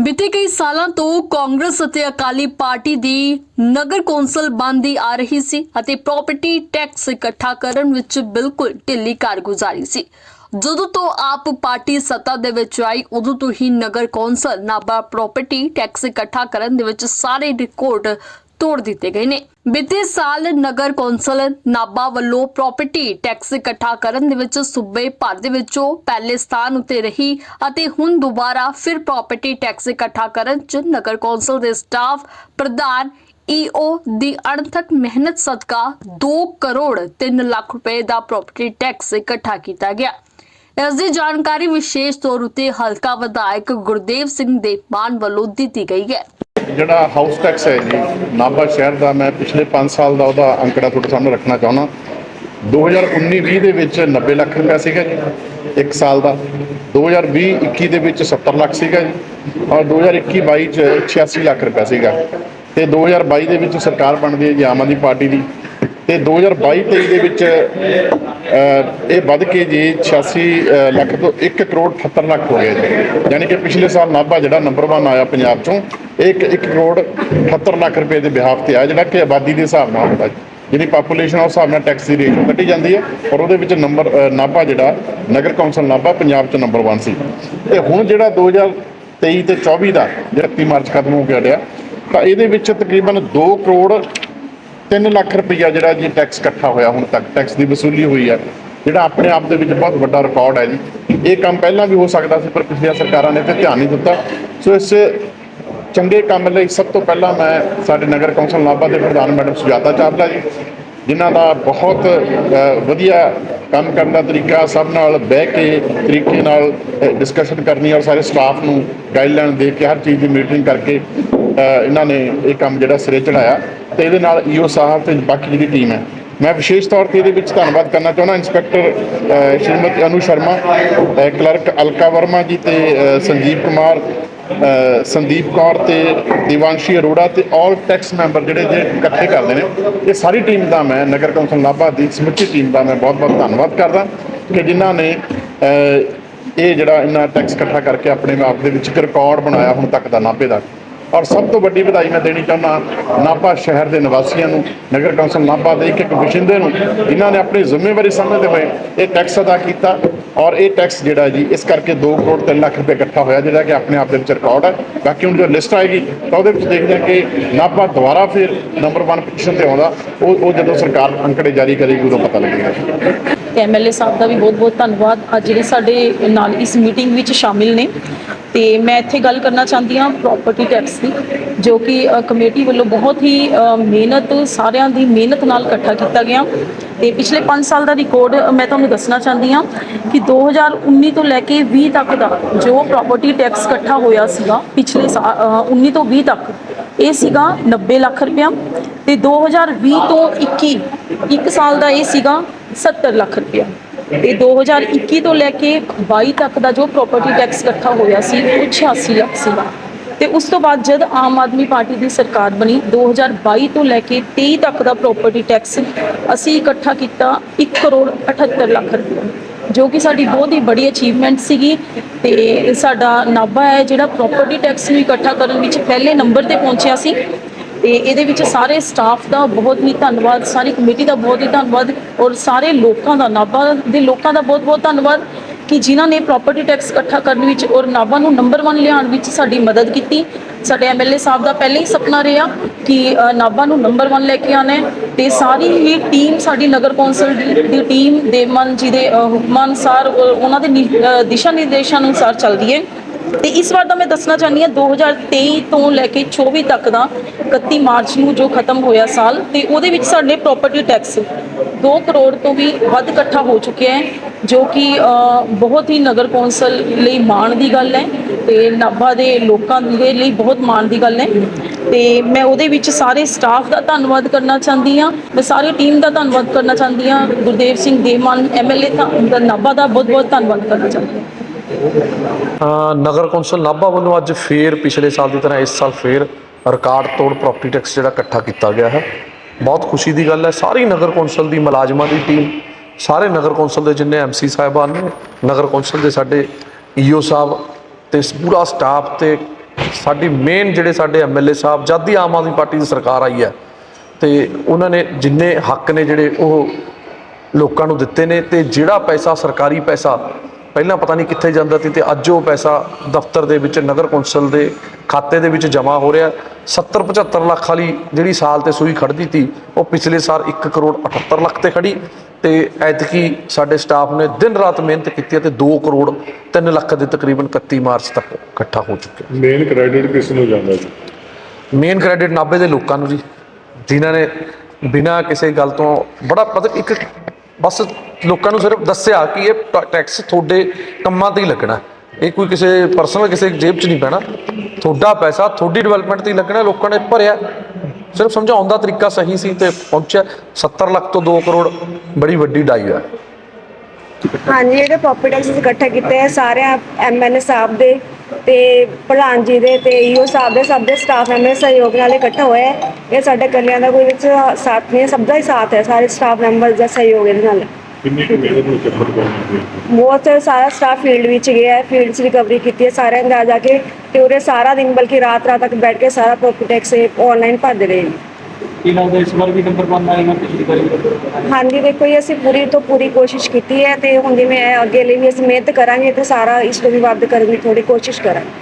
ਬੀਤੇ ਕਈ ਸਾਲਾਂ ਤੋਂ ਕਾਂਗਰਸ ਅਤੇ ਅਕਾਲੀ ਪਾਰਟੀ ਦੀ ਨਗਰ ਕੌਂਸਲ ਬੰਦੀ ਆ ਰਹੀ ਸੀ ਅਤੇ ਪ੍ਰਾਪਰਟੀ ਟੈਕਸ ਇਕੱਠਾ ਕਰਨ ਵਿੱਚ ਬਿਲਕੁਲ ਢਿੱਲੀ ਕਾਰਗੁਜ਼ਾਰੀ ਸੀ। ਜਦੋਂ ਤੋਂ ਆਪ ਪਾਰਟੀ ਸੱਤਾ ਦੇ ਵਿੱਚ ਆਈ, ਉਦੋਂ ਤੋਂ ਹੀ ਨਗਰ ਕੌਂਸਲ ਨਾਭਾ ਪ੍ਰਾਪਰਟੀ ਟੈਕਸ ਇਕੱਠਾ ਕਰਨ ਦੇ ਵਿੱਚ ਸਾਰੇ ਰਿਕਾਰਡ ਤੋੜ ਦਿੱਤੇ ਗਏ ਨੇ। ਬੀਤੇ ਸਾਲ ਨਗਰ ਕੌਂਸਲ ਨਾਭਾ ਵੱਲੋਂ ਪ੍ਰਾਪਰਟੀ ਟੈਕਸ ਇਕੱਠਾ ਕਰਨ ਦੇ ਵਿੱਚ ਸੂਬੇ ਭਰ ਦੇ ਵਿੱਚੋਂ ਪਹਿਲੇ ਸਥਾਨ ਉੱਤੇ ਰਹੀ ਅਤੇ ਹੁਣ ਦੁਬਾਰਾ ਫਿਰ ਪ੍ਰਾਪਰਟੀ ਟੈਕਸ ਇਕੱਠਾ ਕਰਨ 'ਚ ਨਗਰ ਕੌਂਸਲ ਦੇ ਸਟਾਫ ਪ੍ਰਧਾਨ ਈਓ ਦੀ ਅਣਥਕ ਮਿਹਨਤ ਸਦਕਾ 2 ਕਰੋੜ 3 ਲੱਖ ਰੁਪਏ ਦਾ ਪ੍ਰਾਪਰਟੀ ਟੈਕਸ ਇਕੱਠਾ ਕੀਤਾ ਗਿਆ। ਇਸ ਦੀ ਜਾਣਕਾਰੀ ਵਿਸ਼ੇਸ਼ ਤੌਰ ਉਤੇ ਹਲਕਾ ਵਿਧਾਇਕ ਗੁਰਦੇਵ ਸਿੰਘ ਦੇ ਵੱਲੋਂ ਦਿੱਤੀ ਗਈ ਹੈ। ਜਿਹੜਾ ਹਾਊਸ ਟੈਕਸ ਹੈ ਜੀ, ਨਾਭਾ ਸ਼ਹਿਰ ਦਾ ਮੈਂ ਪਿਛਲੇ 5 ਸਾਲ ਦਾ ਉਹਦਾ ਅੰਕੜਾ ਤੁਹਾਡੇ ਸਾਹਮਣੇ ਰੱਖਣਾ ਚਾਹੁੰਦਾ। 2019-20 ਦੇ ਵਿੱਚ 90 ਲੱਖ ਰੁਪਏ ਸੀਗਾ ਜੀ, ਇੱਕ ਸਾਲ ਦਾ। 2020-21 ਦੇ ਵਿੱਚ 70 ਲੱਖ ਸੀਗਾ ਜੀ, ਔਰ 2021-22 ਚ 86 ਲੱਖ ਰੁਪਏ ਸੀਗਾ। ਤੇ 2022 ਦੇ ਵਿੱਚ ਸਰਕਾਰ ਬਣਦੀ ਹੈ ਜੀ, ਆਮ ਆਦਮੀ ਪਾਰਟੀ ਦੀ। ਤੇ 2022-23 ਦੇ ਵਿੱਚ ਇਹ ਵੱਧ ਕੇ ਜੀ 86 ਲੱਖ ਤੋਂ 1 ਕਰੋੜ 78 ਲੱਖ ਹੋ ਗਿਆ ਜੀ। ਯਾਨੀ ਕਿ ਪਿਛਲੇ ਸਾਲ ਨਾਭਾ ਜਿਹੜਾ ਨੰਬਰ 1 ਆਇਆ ਪੰਜਾਬ ਚੋਂ ਇੱਕ 1 ਕਰੋੜ 78 ਲੱਖ ਰੁਪਏ ਦੇ ਬਿਹਾਫ ਤੇ ਆ ਜਿਹੜਾ ਕਿ ਆਬਾਦੀ ਦੇ ਹਿਸਾਬ ਨਾਲ ਹੁੰਦਾ ਜੀ। ਜਿਹੜੀ ਪਾਪੂਲੇਸ਼ਨ ਆ, ਉਸ ਹਿਸਾਬ ਨਾਲ ਟੈਕਸ ਦੀ ਰੇਸ਼ੋ ਕੱਢੀ ਜਾਂਦੀ ਹੈ ਔਰ ਉਹਦੇ ਵਿੱਚ ਨੰਬਰ ਨਾਭਾ ਜਿਹੜਾ, ਨਗਰ ਕੌਂਸਲ ਨਾਭਾ ਪੰਜਾਬ ਚ ਨੰਬਰ 1 ਸੀ। ਤੇ ਹੁਣ ਜਿਹੜਾ 2023 ਤੇ 24 ਦਾ ਜਿਹੜਾ 31 ਮਾਰਚ ਖਤਮ ਹੋ ਗਿਆ ਹਟਿਆ, ਤਾਂ ਇਹਦੇ ਵਿੱਚ ਤਕਰੀਬਨ 2 ਕਰੋੜ 3 ਲੱਖ ਰੁਪਈਆ ਜਿਹੜਾ ਜੀ ਟੈਕਸ ਇਕੱਠਾ ਹੋਇਆ ਹੁਣ ਤੱਕ ਟੈਕਸ ਦੀ ਵਸੂਲੀ ਹੋਈ ਹੈ ਜਿਹੜਾ ਆਪਣੇ ਆਪ ਦੇ ਵਿੱਚ ਬਹੁਤ ਵੱਡਾ ਰਿਕਾਰਡ ਹੈ ਜੀ। ਇਹ ਕੰਮ ਪਹਿਲਾਂ ਵੀ ਹੋ ਸਕਦਾ ਸੀ, ਪਰ ਪਿਛਲੀਆਂ ਸਰਕਾਰਾਂ ਨੇ ਤੇ ਧਿਆਨ ਨਹੀਂ ਦਿੱਤਾ। ਸੋ ਇਸ ਚੰਗੇ ਕੰਮ ਲਈ ਸਭ ਤੋਂ ਪਹਿਲਾਂ ਮੈਂ ਸਾਡੇ ਨਗਰ ਕੌਂਸਲ ਨਾਭਾ ਦੇ ਪ੍ਰਧਾਨ ਮੈਡਮ ਸੁਜਾਤਾ ਚਾਵਲਾ ਜੀ, ਜਿਨ੍ਹਾਂ ਦਾ ਬਹੁਤ ਵਧੀਆ ਕੰਮ ਕਰਨ ਦਾ ਤਰੀਕਾ, ਸਭ ਨਾਲ ਬਹਿ ਕੇ ਤਰੀਕੇ ਨਾਲ ਡਿਸਕਸ਼ਨ ਕਰਨੀ ਔਰ ਸਾਰੇ ਸਟਾਫ ਨੂੰ ਗਾਈਡਲਾਈਨ ਦੇ ਕੇ ਹਰ ਚੀਜ਼ ਦੀ ਮੀਟਿੰਗ ਕਰਕੇ ਇਹਨਾਂ ਨੇ ਇਹ ਕੰਮ ਜਿਹੜਾ ਸਿਰੇ ਚੜਾਇਆ ਤੇ ਇਹਦੇ ਨਾਲ ਈਓ ਸਾਹਿਬ ਤੇ ਬਾਕੀ ਜਿਹੜੀ ਟੀਮ ਹੈ। ਮੈਂ ਵਿਸ਼ੇਸ਼ ਤੌਰ ਤੇ ਇਹਦੇ ਵਿੱਚ ਧੰਨਵਾਦ ਕਰਨਾ ਚਾਹੁੰਦਾ, ਇੰਸਪੈਕਟਰ ਸ਼੍ਰੀਮਤੀ ਅਨੂ ਸ਼ਰਮਾ ਕਲਰਕ ਅਲਕਾ ਵਰਮਾ ਜੀ ਤੇ ਸੰਜੀਵ ਕੁਮਾਰ ਸੰਦੀਪ ਕੌਰ ਤੇ ਦਿਵਾਂਸ਼ੀ ਅਰੋੜਾ ਤੇ ਆਲ ਟੈਕਸ ਮੈਂਬਰ ਜਿਹੜੇ ਜੇ ਇਕੱਠੇ ਕਰਦੇ ਨੇ, ਇਹ ਸਾਰੀ ਟੀਮ ਦਾ ਮੈਂ ਨਗਰ ਕੌਂਸਲ ਨਾਭਾ ਦੀ ਸਮੁੱਚੀ ਟੀਮ ਦਾ ਮੈਂ ਬਹੁਤ ਬਹੁਤ ਧੰਨਵਾਦ ਕਰਦਾ ਕਿ ਜਿਨ੍ਹਾਂ ਨੇ ਇਹ ਜਿਹੜਾ ਇਹਨਾਂ ਟੈਕਸ ਇਕੱਠਾ ਕਰਕੇ ਆਪਣੇ ਆਪ ਦੇ ਵਿੱਚ ਇੱਕ ਰਿਕਾਰਡ ਬਣਾਇਆ ਹੁਣ ਤੱਕ ਦਾ ਨਾਭੇ ਦਾ। ਔਰ ਸਭ ਤੋਂ ਵੱਡੀ ਵਧਾਈ ਮੈਂ ਦੇਣੀ ਚਾਹੁੰਦਾ ਨਾਭਾ ਸ਼ਹਿਰ ਦੇ ਨਿਵਾਸੀਆਂ ਨੂੰ, ਨਗਰ ਕੌਂਸਲ ਨਾਭਾ ਦੇ ਇੱਕ ਇੱਕ ਵਸਿੰਦੇ ਨੂੰ, ਜਿਨ੍ਹਾਂ ਨੇ ਆਪਣੀ ਜ਼ਿੰਮੇਵਾਰੀ ਸਮਝਦੇ ਹੋਏ ਇਹ ਟੈਕਸ ਅਦਾ ਕੀਤਾ ਔਰ ਇਹ ਟੈਕਸ ਜਿਹੜਾ ਜੀ, ਇਸ ਕਰਕੇ 2 ਕਰੋੜ 3 ਲੱਖ ਰੁਪਏ ਇਕੱਠਾ ਹੋਇਆ, ਜਿਹੜਾ ਕਿ ਆਪਣੇ ਆਪ ਦੇ ਵਿੱਚ ਰਿਕਾਰਡ ਹੈ ਬਾਕੀ ਹੁਣ ਜੋ ਲਿਸਟ ਆਏਗੀ, ਤਾਂ ਉਹਦੇ ਵਿੱਚ ਦੇਖਦੇ ਹਾਂ ਕਿ ਨਾਭਾ ਦੁਬਾਰਾ ਫਿਰ ਨੰਬਰ 1 ਪੋਜੀਸ਼ਨ ਤੇ ਆਉਂਦਾ। ਉਹ ਉਹ ਜਦੋਂ ਸਰਕਾਰ ਅੰਕੜੇ ਜਾਰੀ ਕਰੇਗੀ, ਉਦੋਂ ਪਤਾ ਲੱਗੇਗਾ। ਤੇ ਐਮਐਲਏ ਸਾਹਿਬ ਦਾ ਵੀ ਬਹੁਤ-ਬਹੁਤ ਧੰਨਵਾਦ। ਅੱਜ ਜਿਹੜੇ ਸਾਡੇ ਨਾਲ ਇਸ ਮੀਟਿੰਗ ਵਿੱਚ ਸ਼ਾਮਿਲ ਨੇ ਤੇ ਮੈਂ ਇੱਥੇ ਗੱਲ ਕਰਨਾ ਚਾਹੁੰਦੀ ਹਾਂ ਪ੍ਰਾਪਰਟੀ ਟੈਕਸ ਦੀ ਜੋ ਕਿ ਕਮੇਟੀ ਵੱਲੋਂ ਬਹੁਤ ਹੀ ਮਿਹਨਤ ਸਾਰਿਆਂ ਦੀ ਮਿਹਨਤ ਨਾਲ ਇਕੱਠਾ ਕੀਤਾ ਗਿਆ। ਤੇ ਪਿਛਲੇ 5 ਸਾਲ ਦਾ ਰਿਕਾਰਡ ਮੈਂ ਤੁਹਾਨੂੰ ਦੱਸਣਾ ਚਾਹੁੰਦੀ ਹਾਂ ਕਿ 2019 ਤੋਂ ਲੈ ਕੇ 20 ਤੱਕ ਦਾ ਜੋ ਪ੍ਰਾਪਰਟੀ ਟੈਕਸ ਇਕੱਠਾ ਹੋਇਆ ਸੀਗਾ ਪਿਛਲੇ ਸਾ- ਅ, 19 ਤੋਂ 20 ਤੱਕ ਇਹ ਸੀਗਾ 90 ਲੱਖ ਰੁਪਇਆ। ਤੇ 2020 ਤੋਂ 21 ਇੱਕ ਸਾਲ ਦਾ ਇਹ ਸੀਗਾ 70 ਲੱਖ ਰੁਪਇਆ। ਤੇ 2021 ਤੋਂ ਲੈ ਕੇ 22 ਤੱਕ ਦਾ ਜੋ ਪ੍ਰਾਪਰਟੀ ਟੈਕਸ ਇਕੱਠਾ ਹੋਇਆ ਸੀ, ਉਹ 86 ਲੱਖ ਸੀ। ਤੇ ਉਸ ਤੋਂ ਬਾਅਦ ਜਦ ਆਮ ਆਦਮੀ ਪਾਰਟੀ ਦੀ ਸਰਕਾਰ ਬਣੀ 2022 ਤੋਂ ਲੈ ਕੇ 23 ਤੱਕ ਦਾ ਪ੍ਰਾਪਰਟੀ ਟੈਕਸ ਅਸੀਂ ਇਕੱਠਾ ਕੀਤਾ 1 ਕਰੋੜ 78 ਲੱਖ ਰੁਪਇਆ, ਜੋ ਕਿ ਸਾਡੀ ਬਹੁਤ ਹੀ ਬੜੀ ਅਚੀਵਮੈਂਟ ਸੀਗੀ। ਤੇ ਸਾਡਾ ਨਾਭਾ ਹੈ ਜਿਹੜਾ ਪ੍ਰਾਪਰਟੀ ਟੈਕਸ ਨੂੰ ਇਕੱਠਾ ਕਰਨ ਵਿੱਚ ਪਹਿਲੇ ਨੰਬਰ ਤੇ ਪਹੁੰਚਿਆ ਸੀ। ਤੇ ਇਹਦੇ ਵਿੱਚ ਸਾਰੇ ਸਟਾਫ ਦਾ ਬਹੁਤ ਹੀ ਧੰਨਵਾਦ, ਸਾਰੀ ਕਮੇਟੀ ਦਾ ਬਹੁਤ ਹੀ ਧੰਨਵਾਦ ਔਰ ਸਾਰੇ ਲੋਕਾਂ ਦਾ, ਨਾਭਾ ਦੇ ਲੋਕਾਂ ਦਾ ਬਹੁਤ ਬਹੁਤ ਧੰਨਵਾਦ ਕਿ ਜਿਨ੍ਹਾਂ ਨੇ ਪ੍ਰਾਪਰਟੀ ਟੈਕਸ ਇਕੱਠਾ ਕਰਨ ਵਿੱਚ ਔਰ ਨਾਭਾ ਨੂੰ ਨੰਬਰ 1 ਲਿਆਉਣ ਵਿੱਚ ਸਾਡੀ ਮਦਦ ਕੀਤੀ। ਸਾਡੇ ਐਮਐਲਏ ਸਾਹਿਬ ਦਾ ਪਹਿਲੇ ਹੀ ਸੁਪਨਾ ਰਿਹਾ ਕਿ ਨਾਭਾ ਨੂੰ ਨੰਬਰ 1 ਲੈ ਕੇ ਆਣਾ ਹੈ ਤੇ ਸਾਰੀ ਹੀ ਟੀਮ ਸਾਡੀ ਨਗਰ ਕੌਂਸਲ ਦੀ ਦੀ ਟੀਮ ਦੇਵਮਨ ਜੀ ਦੇ ਹੁਕਮਾਂ ਅਨੁਸਾਰ ਔਰ ਉਹਨਾਂ ਦੇ ਨਿ- ਦਿਸ਼ਾ ਨਿਰਦੇਸ਼ਾਂ ਅਨੁਸਾਰ ਚੱਲਦੀ ਹੈ। ਤੇ ਇਸ ਵਾਰ ਦਾ ਮੈਂ ਦੱਸਣਾ ਚਾਹੁੰਦੀ ਹਾਂ 2023 ਤੋਂ ਲੈ ਕੇ 24 ਤੱਕ ਦਾ 31 ਮਾਰਚ ਨੂੰ ਜੋ ਖਤਮ ਹੋਇਆ ਸਾਲ, ਤੇ ਉਹਦੇ ਵਿੱਚ ਸਾਡੇ ਪ੍ਰਾਪਰਟੀ ਟੈਕਸ 2 ਕਰੋੜ ਤੋਂ ਵੀ ਵੱਧ ਇਕੱਠਾ ਹੋ ਚੁੱਕਿਆ ਹੈ, ਜੋ ਕਿ ਬਹੁਤ ਹੀ ਨਗਰ ਕੌਂਸਲ ਲਈ ਮਾਣ ਦੀ ਗੱਲ ਹੈ ਤੇ ਨਾਭਾ ਦੇ ਲੋਕਾਂ ਦੇ ਲਈ ਬਹੁਤ ਮਾਣ ਦੀ ਗੱਲ ਹੈ। ਤੇ ਮੈਂ ਉਹਦੇ ਵਿੱਚ ਸਾਰੇ ਸਟਾਫ ਦਾ ਧੰਨਵਾਦ ਕਰਨਾ ਚਾਹੁੰਦੀ ਹਾਂ, ਮੈਂ ਸਾਰੀ ਟੀਮ ਦਾ ਧੰਨਵਾਦ ਕਰਨਾ ਚਾਹੁੰਦੀ ਹਾਂ, ਗੁਰਦੇਵ ਸਿੰਘ ਦੇਮਾਨ ਐਮਐਲਏ ਦਾ ਨਾਭਾ ਦਾ ਬਹੁਤ ਬਹੁਤ ਧੰਨਵਾਦ ਕਰਨਾ ਚਾਹੁੰਦੀ ਹਾਂ। ਨਗਰ ਕੌਂਸਲ ਨਾਭਾ ਵੱਲੋਂ ਅੱਜ ਫੇਰ ਪਿਛਲੇ ਸਾਲ ਦੀ ਤਰ੍ਹਾਂ ਇਸ ਸਾਲ ਫੇਰ ਰਿਕਾਰਡ ਤੋੜ ਪ੍ਰਾਪਰਟੀ ਟੈਕਸ ਜਿਹੜਾ ਇਕੱਠਾ ਕੀਤਾ ਗਿਆ ਹੈ। ਬਹੁਤ ਖੁਸ਼ੀ ਦੀ ਗੱਲ ਹੈ, ਸਾਰੀ ਨਗਰ ਕੌਂਸਲ ਦੀ ਮੁਲਾਜ਼ਮਾਂ ਦੀ ਟੀਮ ਸਾਰੇ ਨਗਰ ਕੌਂਸਲ ਦੇ ਜਿੰਨੇ ਐਮਸੀ ਸਾਹਿਬਾਨ ਨੇ, ਨਗਰ ਕੌਂਸਲ ਦੇ ਸਾਡੇ ਈਓ ਸਾਹਿਬ ਤੇ ਪੂਰਾ ਸਟਾਫ ਤੇ ਸਾਡੀ ਮੇਨ ਜਿਹੜੇ ਸਾਡੇ ਐਮਐਲਏ ਸਾਹਿਬ ਜਦ ਦੀ ਆਮ ਆਦਮੀ ਪਾਰਟੀ ਦੀ ਸਰਕਾਰ ਆਈ ਹੈ ਤੇ ਉਹਨਾਂ ਨੇ ਜਿੰਨੇ ਹੱਕ ਨੇ ਜਿਹੜੇ ਉਹ ਲੋਕਾਂ ਨੂੰ ਦਿੱਤੇ ਨੇ ਤੇ ਜਿਹੜਾ ਪੈਸਾ ਸਰਕਾਰੀ ਪੈਸਾ ਪਹਿਲਾਂ ਪਤਾ ਨਹੀਂ ਕਿੱਥੇ ਜਾਂਦਾ ਸੀ ਤੇ ਅੱਜ ਉਹ ਪੈਸਾ ਦਫ਼ਤਰ ਦੇ ਵਿੱਚ ਨਗਰ ਕੌਂਸਲ ਦੇ ਖਾਤੇ ਦੇ ਵਿੱਚ ਜਮ੍ਹਾਂ ਹੋ ਰਿਹਾ। 70 75 ਲੱਖ ਵਾਲੀ ਜਿਹੜੀ ਸਾਲ ਤੇ ਸੂਈ ਖੜਦੀ ਸੀ ਉਹ ਪਿਛਲੇ ਸਾਲ 1 ਕਰੋੜ 78 ਲੱਖ ਤੇ ਖੜੀ ਤੇ ਐਤਕੀ ਸਾਡੇ ਸਟਾਫ ਨੇ ਦਿਨ ਰਾਤ ਮਿਹਨਤ ਕੀਤੀ ਤੇ 2 ਕਰੋੜ 3 ਲੱਖ ਦੇ ਤਕਰੀਬਨ 31 ਮਾਰਚ ਤੱਕ ਇਕੱਠਾ ਹੋ ਚੁੱਕਿਆ। ਮੇਨ ਕ੍ਰੈਡਿਟ ਕਿਸ ਨੂੰ ਜਾਂਦਾ ਜੀ? ਮੇਨ ਕ੍ਰੈਡਿਟ ਨਾਭੇ ਦੇ ਲੋਕਾਂ ਨੂੰ ਜੀ ਜਿਨ੍ਹਾਂ ਨੇ ਬਿਨਾਂ ਕਿਸੇ ਗੱਲ ਤੋਂ ਬੜਾ ਮਤਲਬ ਇੱਕ ਬਸ ਲੋਕਾਂ ਨੂੰ ਸਿਰਫ ਦੱਸਿਆ ਕਿ ਇਹ ਟੈਕਸ ਤੁਹਾਡੇ ਕੰਮਾਂ ਤੇ ਹੀ ਲੱਗਣਾ। ਇਹ ਕੋਈ ਕਿਸੇ ਪਰਸਨਲ ਕਿਸੇ ਜੇਬ 'ਚ ਨਹੀਂ ਪੈਣਾ ਤੁਹਾਡਾ ਪੈਸਾ ਤੁਹਾਡੀ ਡਿਵੈਲਪਮੈਂਟ ਤੇ ਹੀ ਲੱਗਣਾ, ਲੋਕਾਂ ਨੇ ਭਰਿਆ। ਸਿਰਫ ਸਮਝਾਉਣ ਦਾ ਤਰੀਕਾ ਸਹੀ ਸੀ ਤੇ ਪਹੁੰਚਿਆ। 70 ਲੱਖ ਤੋਂ 2 ਕਰੋੜ ਬੜੀ ਵੱਡੀ ਡਾਈ ਹੈ ਹਾਂਜੀ ਜਿਹੜੇ ਪ੍ਰੋਪਰਟੀ ਟੈਕਸ ਇਕੱਠੇ ਕੀਤੇ ਆ ਸਾਰੇ ਐਮਐਨਏ ਸਾਹਿਬ ਦੇ। ਤੇ ਪ੍ਰਧਾਨ ਜੀ ਦੇ ਤੇ ਈਓ ਸਾਹਿਬ ਦੇ ਸਭ ਦੇ ਸਟਾਫ ਮੈਂਬਰ ਸਹਿਯੋਗ ਨਾਲ ਇਕੱਠਾ ਹੋਇਆ ਹੈ। ਇਹ ਸਾਡੇ ਕੱਲਿਆਂ ਦਾ ਕੋਈ ਵਿੱਚ ਸਾਥ ਨਹੀਂ ਹੈ, ਸਭ ਦਾ ਹੀ ਸਾਥ ਹੈ ਸਾਰੇ ਸਟਾਫ ਮੈਂਬਰ ਦਾ ਸਹਿਯੋਗ ਇਹਦੇ ਨਾਲ। ਕਿੰਨੀ ਕੁ ਨੂੰ ਬਹੁਤ ਸਾਰਾ ਸਟਾਫ ਫੀਲਡ ਵਿੱਚ ਗਿਆ ਹੈ ਫੀਲਡ 'ਚ ਰਿਕਵਰੀ ਕੀਤੀ ਹੈ ਸਾਰਿਆਂ ਜਾ ਕੇ ਤੇ ਉਰੇ ਸਾਰਾ ਦਿਨ ਬਲਕਿ ਰਾਤ ਰਾਤ ਤੱਕ ਬੈਠ ਕੇ ਸਾਰਾ ਪ੍ਰੋਪਰਟੀ ਟੈਕਸ ਆਨਲਾਈਨ ਭਰਦੇ ਰਹੇ ਨੇ। ਕੀ ਲੱਗਦਾ ਇਸ ਵਾਰ ਵੀ ਨੰਬਰ ਬੰਦ ਆਏਗਾ ਪਿਛਲੀ ਵਾਰੀ ਹਾਂਜੀ, ਦੇਖੋ ਜੀ, ਅਸੀਂ ਪੂਰੀ ਤੋਂ ਪੂਰੀ ਕੋਸ਼ਿਸ਼ ਕੀਤੀ ਹੈ ਤੇ ਹੁਣ ਜਿਵੇਂ ਇਹ ਅੱਗੇ ਲਈ ਵੀ ਅਸੀਂ ਮਿਹਨਤ ਕਰਾਂਗੇ ਤੇ ਸਾਰਾ ਇਸ ਤੋਂ ਵੀ ਵੱਧ ਕਰਨ ਦੀ ਥੋੜੀ ਕੋਸ਼ਿਸ਼ ਕਰਾਂਗੇ।